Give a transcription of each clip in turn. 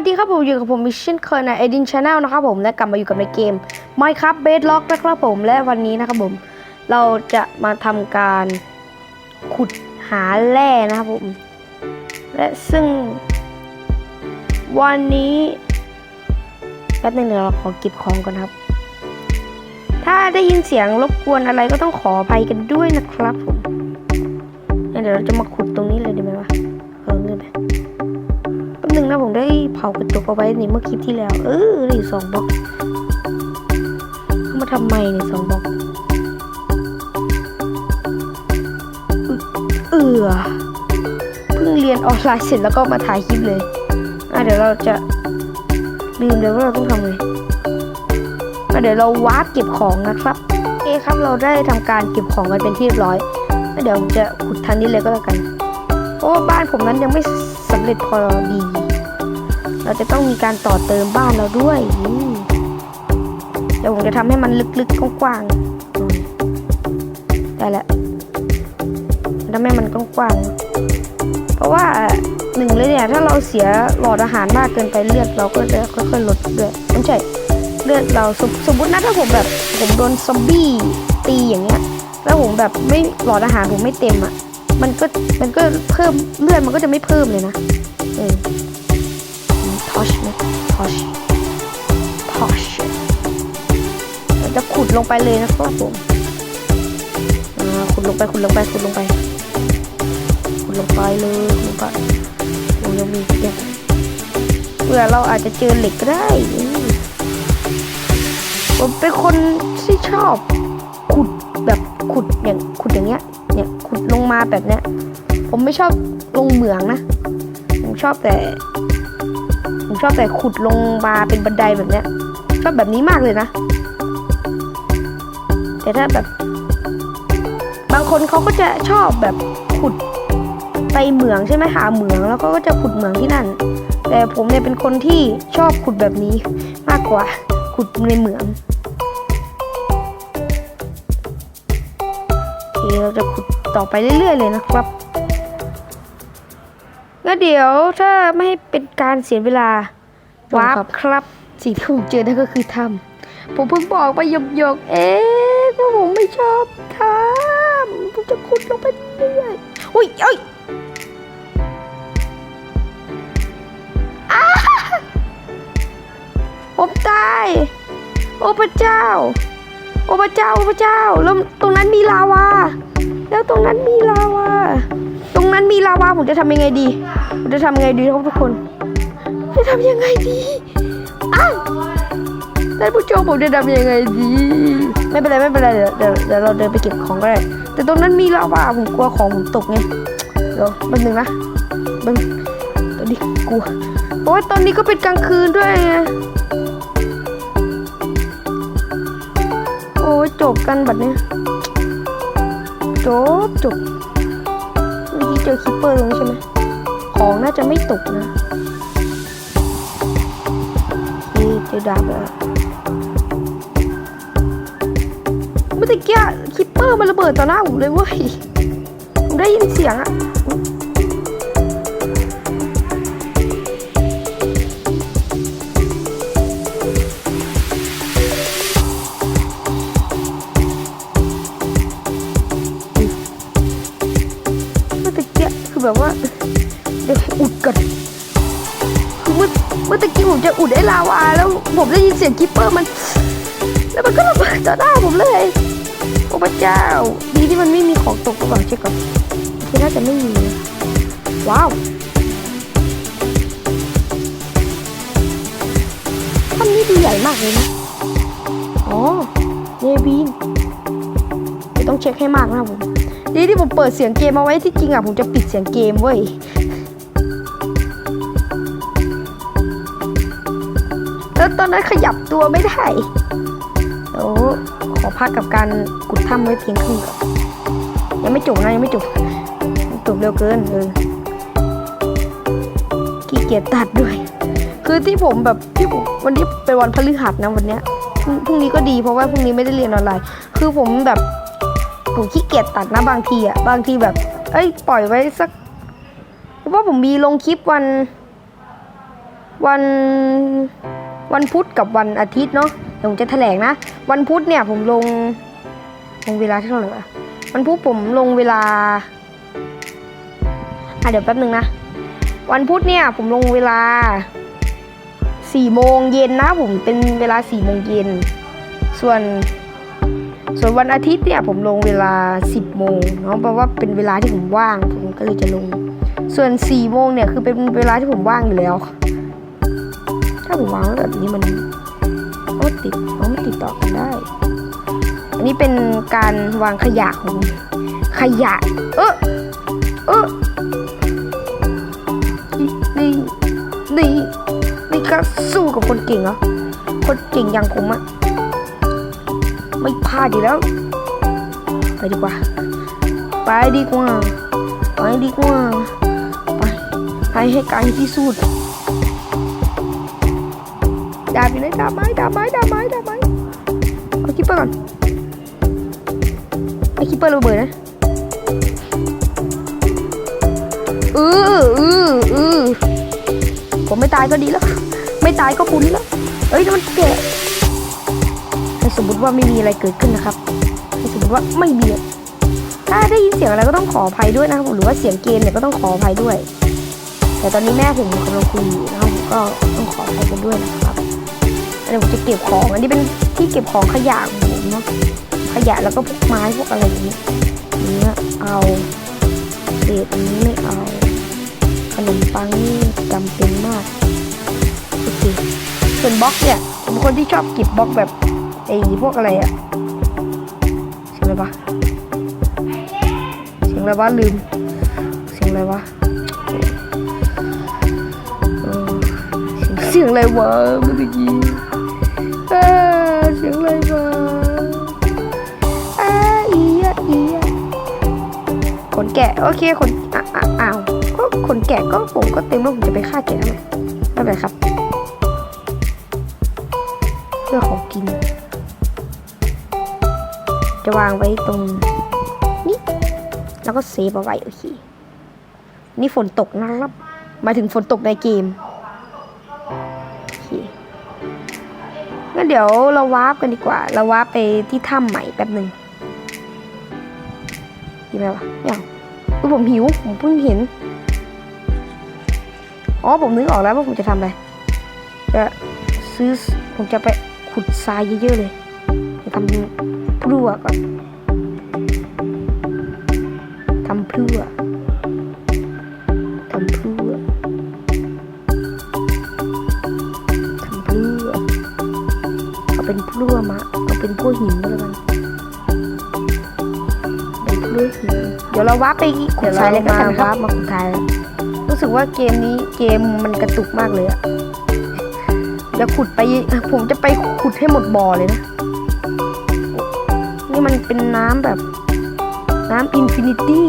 สดีครับผมอยู่กับผมมิชชั่นเคยใน Edin Channel นะครับผมและกลับมาอยู่กับในเกม Minecraft Bedrock นะครับผมและวันนี้นะครับผม เราจะมาทำการขุดหาแร่นะครับผม และซึ่ง วันนี้แป๊บนึงเดี๋ยวเราขอเก็บของก่อนครับ ถ้าได้ยินเสียงรบกวนอะไรก็ต้องขออภัยกันด้วยนะครับผมงั้นเดี๋ยวเราจะมาขุดตรงนี้เลยดีไหมวะ ได้เผากระจกเอาไว้ในเมื่อคลิปที่แล้ว เออนี่สองบล็อกเขามาทำไมเนี่ยสองบล็อกเออเพิ่งเรียนออนไลน์เสร็จแล้วก็มาถ่ายคลิปเลยอะเดี๋ยวเราจะลืมเลยว่าเราต้องทำไงอะเดี๋ยวเราวาร์ปเก็บของนะครับโอครับเราได้ทำการเก็บของกันเป็นที่เรียบร้อยเดี๋ยวผมจะขุดทางนี้เลยก็แล้วกันเพราะว่าบ้านผมนั้นยังไม่สำเร็จพอดี เราจะต้องมีการต่อเติมบ้านเราด้วยเดี๋ยวผมจะทำให้มันลึกๆกว้างๆได้แล้วทำให้มันกว้างๆเพราะว่าหนึ่งเลยเนี่ยถ้าเราเสียหลอดอาหารมากเกินไปเลือดเราก็จะค่อยๆลดด้วยไม่ใช่เลือดเราสมสมมตินะถ้าผมแบบผมโดนซอมบี้ตีอย่างเงี้ยแล้วผมแบบไม่หลอดอาหารผมไม่เต็มอะ มันก็มันก็เพิ่มเลือดมันก็จะไม่เพิ่มเลยนะเออ ชทอชเราจะขุดลงไปเลยนะครับผมอ่าขุดลงไปขุดลงไปขุดลงไปขุดลงไปเลยขุดลงไปโอ้ยังมีอีกเยอะเผื่อเราอาจจะเจอเหล็กก็ได้ผมเป็นคนที่ชอบ ขุดแบบขุดอย่างขุดอย่างเงี้ยเนี่ยขุดลงมาแบบเนี้ยผมไม่ชอบลงเหมืองนะ ผมชอบแต่ ชอบแต่ขุดลงมาเป็นบันไดแบบเนี้ยชอบแบบนี้มากเลยนะ แต่ถ้าแบบ บางคนเขาก็จะชอบแบบขุดไปเหมืองใช่ไหมหาเหมืองแล้วก็จะขุดเหมืองที่นั่น แต่ผมเนี่ยเป็นคนที่ชอบขุดแบบนี้มากกว่าขุดในเหมืองโอเคเราจะขุดต่อไปเรื่อยๆเลยนะครับ งั้นเดี๋ยวถ้าไม่ให้เป็นการเสียเวลาวาร์ปครับสิ่งที่ผมเจอนั่นก็คือถ้ำผมเพิ่งบอกไปหยกๆเอ๊ะว่าผมไม่ชอบถ้ำผมจะขุดลงไปเรื่อยๆอุ้ยเอ้ยอ้าผมตายโอ้พระเจ้า โอ้พระเจ้า โอ้พระเจ้า แล้วตรงนั้นมีลาวา แล้วตรงนั้นมีลาวาตรง นั้นมีลาวาผมจะทำยังไงดี ผมจะทำยังไงดีครับทุกคน จะทำยังไงดีอ้าวท่านผู้ชมผมจะทำยังไงดี ไม่เป็นไรไม่เป็นไรเดี๋ยวเดี๋ยวเดี๋ยวเราเดินไปเก็บของก็ได้ แต่ตรงนั้นมีลาวาผมกลัวของผมตกไงเดี๋ยวแป๊บนึงนะแป๊บนึงตอนนี้กลัวโอ้ยตอนนี้ก็เป็นกลางคืนด้วยไงโอ้ยจบกันแบบเนี้ยจบจบ เจอคิปเปอร์ตรงนี้ใช่ไหมของน่าจะไม่ตกนะนี่เจอดาบแล้วเมื่อกี้คิปเปอร์มันระเบิดต่อหน้าผมเลยเว้ยผมได้ยินเสียงอะ ผมได้ยินเสียงคิปเปอร์มัน แล้วมันก็ระเบิดต่อหน้าผมเลย โอ้พระเจ้า ดีที่มันไม่มีของตกระหว่างเช็คก่อนคือน่าจะไม่มี ว้าวถ้ำนี้ดูใหญ่มากเลยนะ อ๋อเนบีนต้องเช็คให้มากนะผมดีที่ผมเปิดเสียงเกมเอาไว้ที่จริงอะผมจะปิดเสียงเกมเว้ย แล้วตอนนั้นขยับตัวไม่ได้เดี๋ยวขอพักกับการกุดถ้ำไว้เพียงครึ่งก่อนยังไม่จบนะยังไม่จบจบเร็วเกินเออขี้เกียจตัดด้วย คือที่ผมแบบที่ผมวันนี้เป็นวันพฤหัสนะวันเนี้ยพรุ่งนี้ก็ดีเพราะว่าพรุ่งนี้ไม่ได้เรียนออนไลน์ คือผมแบบผมขี้เกียจตัดนะบางทีอะบางทีแบบ เอ้ยปล่อยไว้สักเพราะว่าผมมีลงคลิปวันวัน วันพุธกับวันอาทิตย์เนาะเดี๋ยวผมจะแถลงนะ วันพุธเนี่ยผมลงลงเวลาเท่าไหร่วะวันพุธผมลงเวลาอะเดี๋ยวแป๊บนึงนะ วันพุธเนี่ยผมลงเวลาสี่โมงเย็นนะผมเป็นเวลาสี่โมงเย็น ส่วนส่วนวันอาทิตย์เนี่ยผมลงเวลา 10โมงเนาะแปลว่าเป็นเวลาที่ผมว่าง ผมก็เลยจะลง ส่วน4โมงเนี่ยคือเป็นเวลาที่ผมว่างอยู่แล้ว ถ้าผมวางไว้แบบนี้มันก็ติดมันไม่ติดต่อกันได้ อันนี้เป็นการวางขยะของขยะ เออเออนี่นี่นี่ก็สู้กับคนเก่งเหรอ คนเก่งอย่างผมอะไม่พลาดอยู่แล้ว ไปดีกว่า ไปดีกว่า ไปดีกว่า ไปไปให้ไกลที่สุด ดาบอยู่ไหนดาบไม้ดาบไม้ดาบไม้ดาบไม้เอาคิปเปอร์ก่อนไอคิปเปอร์ระเบิดนะเออเออเออผมไม่ตายก็ดีแล้ว ไม่ตายก็บุญแล้วเอ้ยมันแกะถ้าสมมติว่าไม่มีอะไรเกิดขึ้นนะครับถ้าสมมติว่าไม่มีถ้าได้ยินเสียงอะไรก็ต้องขออภัยด้วยนะครับหรือว่าเสียงเกมเนี่ยก็ต้องขออภัยด้วย แต่ตอนนี้แม่ผมกำลังคุยอยู่นะครับก็ต้องขออภัยกันด้วยนะครับ อันนี้ผมจะเก็บของ อันนี้เป็นที่เก็บของขยะของผมเนาะ ขยะแล้วก็พวกไม้พวกอะไรอย่างนี้เนื้อเอาเศษนี้ไม่เอา ขนมปังนี่จำเป็นมากโอเคส่วนบล็อกเนี่ยผมเป็นคนที่ชอบเก็บบล็อกแบบไอ้พวกอะไรอะเสียงอะไรวะเสียงอะไรวะลืม เสียงอะไรวะเสียงอะไรวะเมื่อกี้ กะโอเคขนอ้าวก็ขนแกะก็ผมก็เต็มแล้วผมจะไปฆ่าแกะทำไมไม่เป็นไรครับเพื่อของกิน จะวางไว้ตรงนี้แล้วก็เซฟเอาไว้โอเคนี่ฝนตกนะครับหมายถึงฝนตกในเกมโอเคงั้นเดี๋ยวเราวาร์ปกันดีกว่า เราวาร์ปไปที่ถ้ำใหม่แป๊บหนึ่งดีไหมวะไม่เอา คือผมหิว ผมเพิ่งเห็น อ๋อ ผมนึกออกแล้วว่าผมจะทำอะไร จะซื้อ ผมจะไปขุดทรายเยอะๆเลย จะทำพลั่วก่อน ทำพลั่ว เดี๋ยวเราวับไปขุดทรายเลยกันนะครับมาขุดทรายแล้วรู้สึกว่าเกมนี้เกมมันกระตุกมากเลยอะจะขุดไป ผมจะไปขุดให้หมดบ่อเลยนะ นี่มันเป็นน้ำแบบน้ำอินฟินิตี้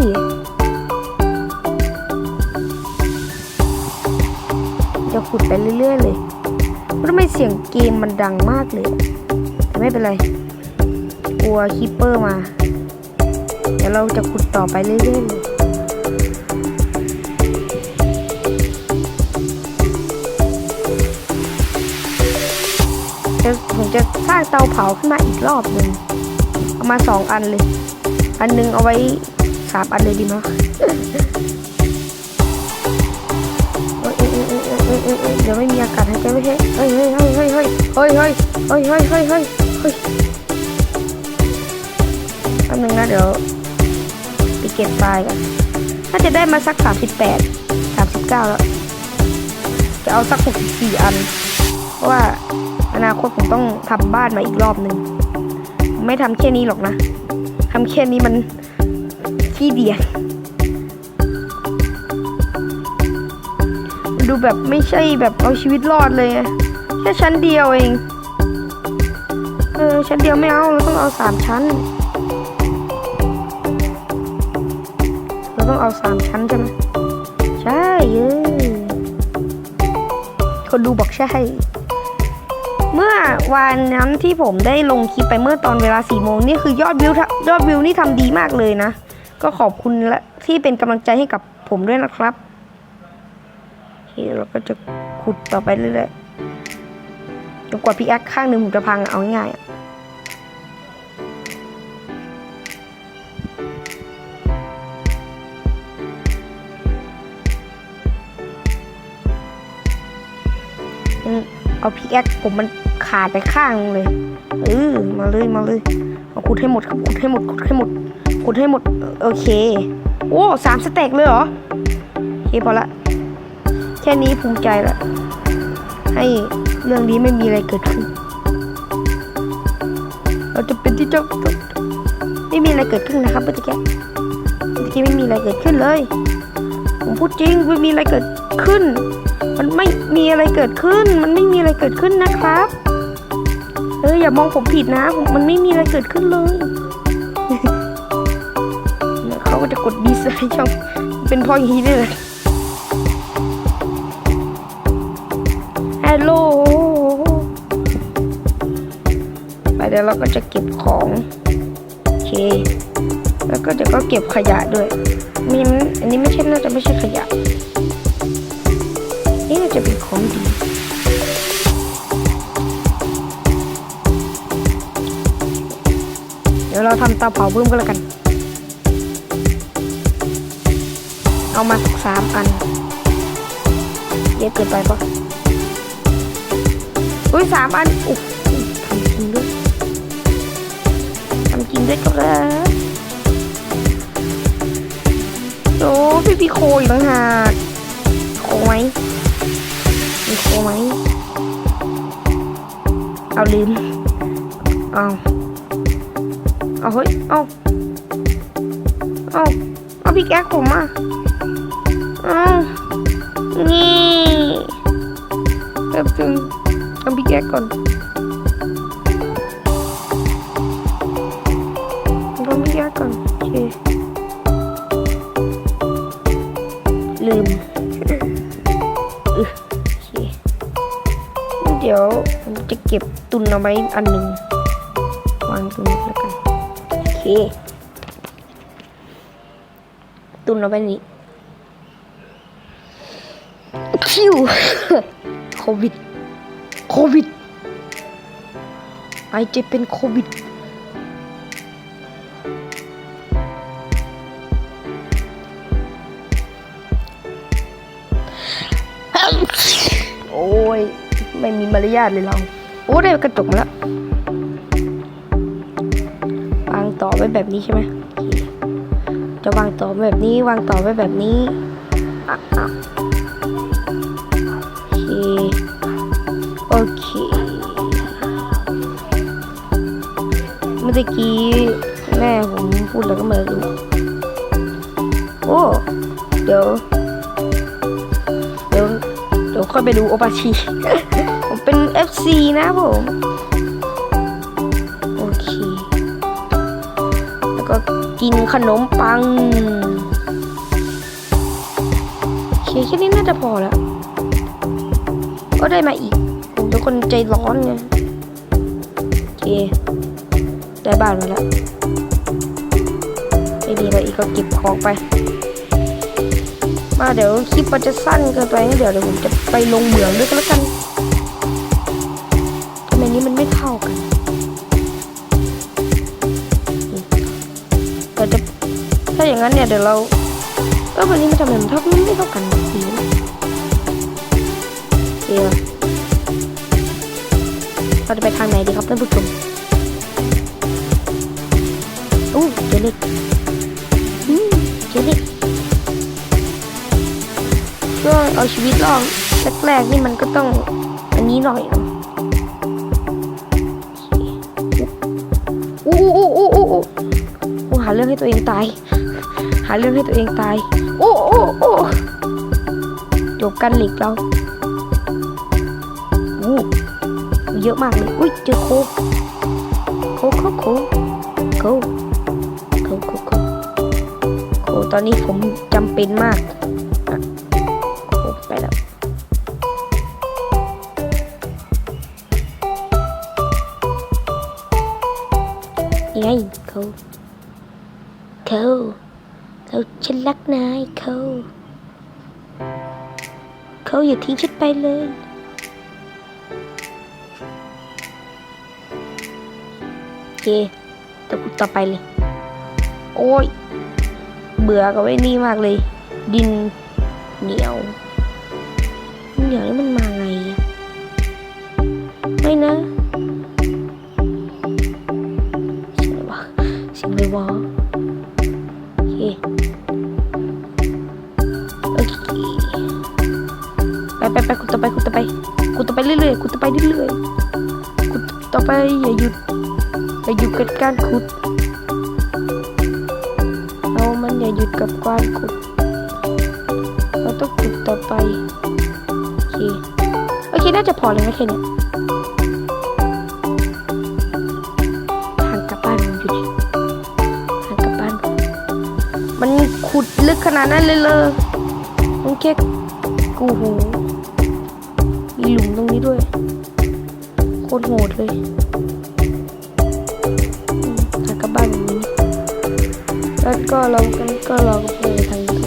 จะขุดไปเรื่อยๆเลยทำไมเสียงเกมมันดังมากเลย แต่ไม่เป็นไร กลัวคิปเปอร์มา เดี๋ยวเราจะขุดต่อไปเรื่อยๆเลยจะผมจะสร้างเตาเผาขึ้นมาอีกรอบหนึ่งเอามาสองอันเลย อันหนึงเอาไว้สามอันเลยดีมั้ยเอ้ยเอ้ยเดี๋ยวไม่มีอากาศหายใจไม่ใช่เฮ้ยเฮ้ยเฮ้ยเฮ้ยเฮ้ยเฮ้ยเฮ้ยเฮ้ยเฮ้ยเฮ้ยเฮ้ยเฮ้ยแป๊บนึงนะเดี๋ยว ก็บไฟล์กันน่าจะได้มาสักสามสิบแปดสามสิบเก้าแล้ว จะเอาสักหกสิบสี่อัน เพราะว่าอนาคตผมต้องทำบ้านมาอีกรอบหนึ่ง ไม่ทำแค่นี้หรอกนะทำแค่นี้มันขี้เดียดดูแบบไม่ใช่แบบเอาชีวิตรอดเลยแค่ชั้นเดียวเอง เออชั้นเดียวไม่เอาเราต้องเอาสามชั้น ต้องเอาสามชั้นใช่ไหมใช่เออคนดูบอกใช่ เมื่อวันนั้นที่ผมได้ลงคลิปไปเมื่อตอนเวลาสี่โมงนี่คือยอดวิวยอดวิวนี่ทำดีมากเลยนะ ก็ขอบคุณและที่เป็นกำลังใจให้กับผมด้วยนะครับโอเคเราก็จะขุดต่อไปเรื่อยๆจนกว่าพิกแอคข้างหนึ่งผมจะพังเอาง่ายๆ เอาพิกแอคผมมันขาดไปข้างเลยเออมาเลยมาเลยเอาขุดให้หมดครับขุดให้หมดขุดให้หมดขุดให้หมดโอเคโอ้สามสเต็กเลยเหรอโอเคพอละแค่นี้ภูมิใจละให้เรื่องนี้ไม่มีอะไรเกิดขึ้น เราจะเป็นที่เจ้าไม่มีอะไรเกิดขึ้นนะครับเมื่อกี้เมื่อกี้ไม่มีอะไรเกิดขึ้นเลย ผมพูดจริงไม่มีอะไรเกิดขึ้น มันไม่มีอะไรเกิดขึ้น มันไม่มีอะไรเกิดขึ้นนะครับ เอออย่ามองผมผิดนะ มันไม่มีอะไรเกิดขึ้นเลยเขาก็จะกดดีไซน์ช่องเป็นพ่ออย่างนี้ได้เลยฮัลโหลไปเดี๋ยวเราก็จะเก็บของโอเคแล้วก็เดี๋ยวก็เก็บขยะด้วยมีอันนี้ไม่ใช่น่าจะไม่ใช่ขยะ เป็นของดีเดี๋ยวเราทำเตาเผาเพิ่มก็แล้วกัน เอามาสักสามอัน เยอะเกินไปปะอุ้ยสามอันอุ๊ยทำจริงด้วยทำจริงด้วยก็แล้วโอ้พี่พี่โคอีกต่างหากโคไหม มีโคไหมเอาลืมเอาเอาเฮ้ยเอาเอาเอาพี่แก๊กผมอะเอานี่แป๊บนึงเอาพี่แก๊กก่อนเอาพี่แก๊กก่อนโอเคลืม เก็บตุนเอาไว้อันหนึ่งวางตรงนี้แล้วกันโอเค ตุนเอาไว้นี้คิวโควิด โควิด ไอเจเป็นโควิดโอ้ย ไม่มีมารยาทเลยเรา อ้ได้กระจกมาแล้ววางต่อไว้แบบนี้ใช่ไหมจะวางต่อแบบนี้วางต่อไว้แบบนี้อะอะโอเคโอเคเมื่อกี้แม่ผมพูดแล้วก็ไมาดูโอ้เดี๋ยวเดี๋ยวเดี๋ยวค่อยไปดูโอปาชี เป็น FC นะผม โอเค แล้วก็กินขนมปัง โอเค แค่นี้น่าจะพอแล้ว ก็ได้มาอีกผมเป็นคนใจร้อนไงโอเค ได้บ้านมาแล้วไม่มีอะไรอีกก็เก็บของไปมาเดี๋ยวคลิปมันจะสั้นเกินไปงั้นเดี๋ยวเดี๋ยวผมจะไปลงเหมืองด้วยก็แล้วกัน ไมนี้มันไม่เท่ากัน เราจะถ้าอย่างนั้นเนี่ยเดี๋ยวเราเออวันนี้มันทำไมมันเท่ามันไม่เท่ากันสีเดี๋ยวเราจะไปทางไหนดีครับท่านผู้ชมอู้เจล็กอืมเจล็กช่วงเอาชีวิตรอดแรกๆนี่มันก็ต้องอันนี้หน่อยเนาะ อู้อู้อู้อู้อู้หาเรื่องให้ตัวเองตาย หาเรื่องให้ตัวเองตายโอ้โอ้โอ้จบกันหล็กเราอู้เยอะมากเลยอุ้ยเจอโคโคโคโคโคโคโคโคตอนนี้ผมจำเป็นมาก ยังไงโคเขาเขาฉันรักนายเขาเขาอย่าทิ้งฉันไปเลยโอเคตะกุดต่อไปเลย โอ้ย เบื่อกับไอ้นี่มากเลย ดินเหนียวเหนียวนี่มันมาไงอะไม่นะ สียงอะไรวะโอเคโอเคไปไปไปขุดต่อไปขุดต่อไปขุดต่อไปเรื่อยๆขุดต่อไปเรื่อยๆขุดต่อไปอย่าหยุดอย่าหยุดกับการขุดเรามันอย่าหยุดกับการขุดเราต้องขุดต่อไปโอเคโอเคน่าจะพอเลยนะแค่นี้ ขนาดนั้นเลยเลยมันแค่กูหูมีหลุมตรงนี้ด้วย โคตรโหดเลยอืมทางกลับบ้านแบบนี้ แล้วก็เรากันก็ลองไปทางนี้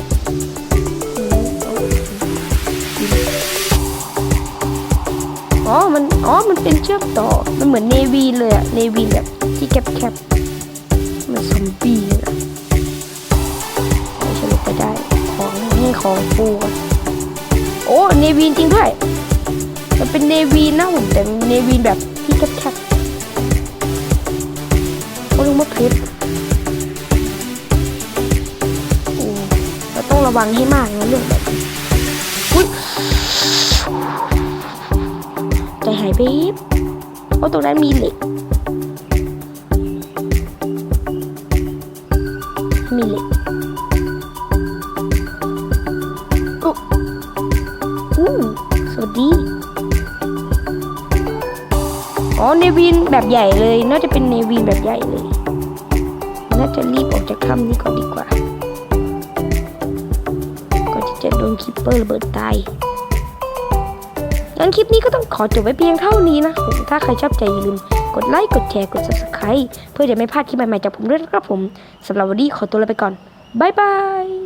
อ๋อ มัน อ๋อ มันเป็นเชือกต่อ มันเหมือนเนวีเลยอะเนวีแบบที่แคบๆ ของปูก่อนโอ้เนวีจริงด้วยมันเป็นเนวีนนะผมแต่เนวีแบบที่แคบๆโอ้ลงมาเพชรโอ้เราต้องระวังให้มากนะเรื่องแบบอุ้ยใจหายไปบเพราะตรงนั้นมีเหล็ก สวัสดีอ๋อเนวินแบบใหญ่เลย น่าจะเป็นเนวินแบบใหญ่เลย น่าจะรีบออกจากถ้ำนี้ก่อนดีกว่า ก่อนที่จะโดนคิปเปอร์ระเบิดตายงั้นคลิปนี้ก็ต้องขอจบไว้เพียงเท่านี้นะ ถ้าใครชอบใจอย่าลืมกดไลค์ กดแชร์ กด subscribe เพื่อจะไม่พลาดคลิปใหม่ๆจากผมด้วยนะครับผม สำหรับวันนี้ขอตัวลาไปก่อน บ๊ายบาย